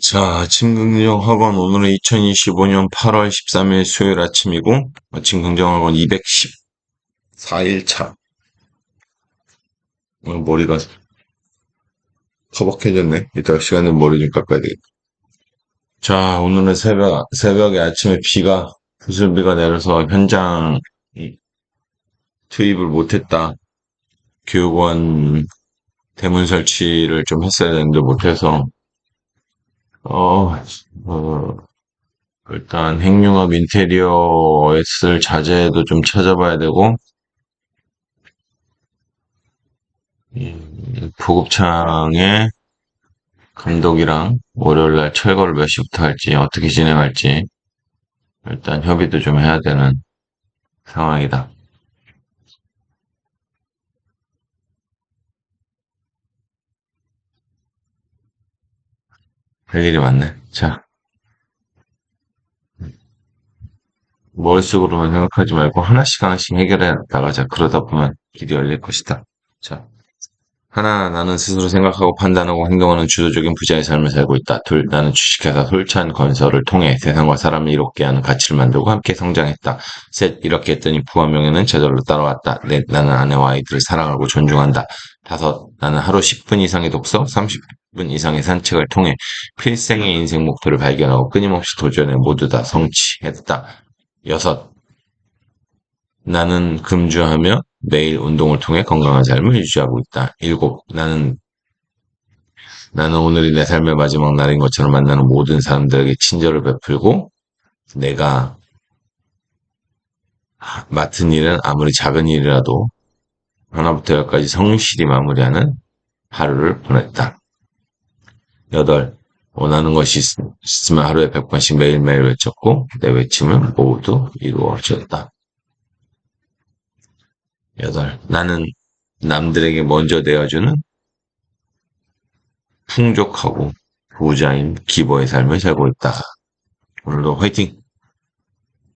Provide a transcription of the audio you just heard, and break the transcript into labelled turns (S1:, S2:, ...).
S1: 자, 아침 긍정 학원 오늘은 2025년 8월 13일 수요일 아침이고 아침 긍정 학원 214일 차. 오늘 머리가 터벅해졌네. 이따 시간에 머리 좀 깎아야 되겠다. 자, 오늘은 새벽, 새벽에 아침에 비가, 구슬비가 내려서 현장 투입을 못했다. 교육원 대문 설치를 좀 했어야 되는데 못해서 어, 어, 일단 핵융합 인테리어에 쓸 자재도 좀 찾아봐야 되고, 음, 보급창에 감독이랑 월요일 날 철거를 몇 시부터 할지, 어떻게 진행할지, 일단 협의도 좀 해야 되는 상황이다. 할 일이 많네. 자, 머릿속으로만 생각하지 말고 하나씩 하나씩 해결해 나가자. 그러다 보면 길이 열릴 것이다. 자, 하나, 나는 스스로 생각하고 판단하고 행동하는 주도적인 부자의 삶을 살고 있다. 둘, 나는 주식회사 솔찬 건설을 통해 세상과 사람을 이롭게 하는 가치를 만들고 함께 성장했다. 셋, 이렇게 했더니 부와 명예는 저절로 따라왔다. 넷, 나는 아내와 아이들을 사랑하고 존중한다. 다섯, 나는 하루 10분 이상의 독서, 30 분 이상의 산책을 통해 필생의 인생 목표를 발견하고 끊임없이 도전해 모두 다 성취했다. 여섯, 나는 금주하며 매일 운동을 통해 건강한 삶을 유지하고 있다. 일곱, 나는 나는 오늘이 내 삶의 마지막 날인 것처럼 만나는 모든 사람들에게 친절을 베풀고 내가 맡은 일은 아무리 작은 일이라도 하나부터 열까지 성실히 마무리하는 하루를 보냈다. 여덟, 원하는 것이 있- 있으면 하루에 100번씩 매일매일 외쳤고 내 외침은 모두 이루어졌다. 여덟, 나는 남들에게 먼저 내어주는 풍족하고 부자인 기버의 삶을 살고 있다. 오늘도 화이팅!